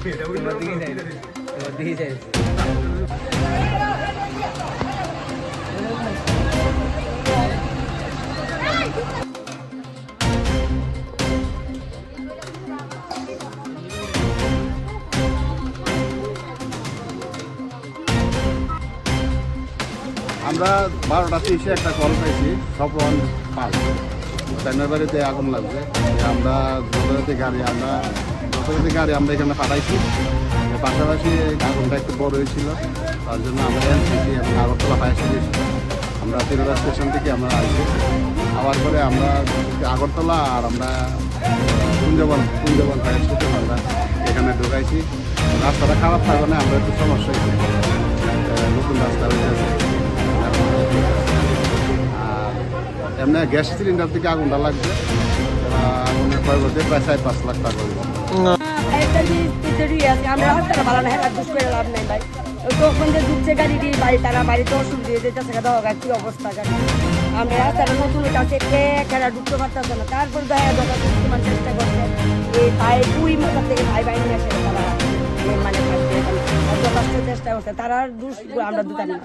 আমরা বারোটা তিরিশে একটা কল পাইছি স্বপন পাল। ট্রেনের বাড়িতে আগুন লাগবে। আমরা গাড়ি আমরা যথাযথ গাড়ি আমরা এখানে পাঠাইছি। পাশাপাশি আগুনটা একটু বড় হয়েছিল, তার জন্য আমরা এনসিসি এবং আগরতলা ফায়ার স্টেশন আমরা তিরোদা স্টেশন থেকে আমরা আসছি। আবার পরে আমরা আগরতলা আর আমরা কুঞ্জবন কুঞ্জবন ফায়ার স্টেশন আমরা এখানে ঢুকাইছি। রাস্তাটা খারাপ থাকবে না, আমরা একটু সমস্যা হয়েছে। নতুন রাস্তা হয়ে গেছে আর এমনি গ্যাস সিলিন্ডার থেকে আগুনটা লাগছে। আগুনের ক্ষয় করতে প্রায় চার পাঁচ লাখ টাকা আমরা হাসপাতাল ভালো না দুষ করে লাভ নাই ভাই। তখন যে ঢুকছে গাড়ি দিয়ে বাড়ি তারা বাড়িতে দিয়ে দিতেছে দেখা হোক কি অবস্থা গাড়ি আমরা রাস্তাটা নতুন কাছে খেলা ঢুকতে পারতেছে না। তারপর দেখা যত তোমার চেষ্টা করছে। এই ভাই দুই মাথার থেকে ভাই ভাই নিয়ে আসে তারা মানে কষ্ট চেষ্টা করছে তারা দুষ আমরা দুটার না।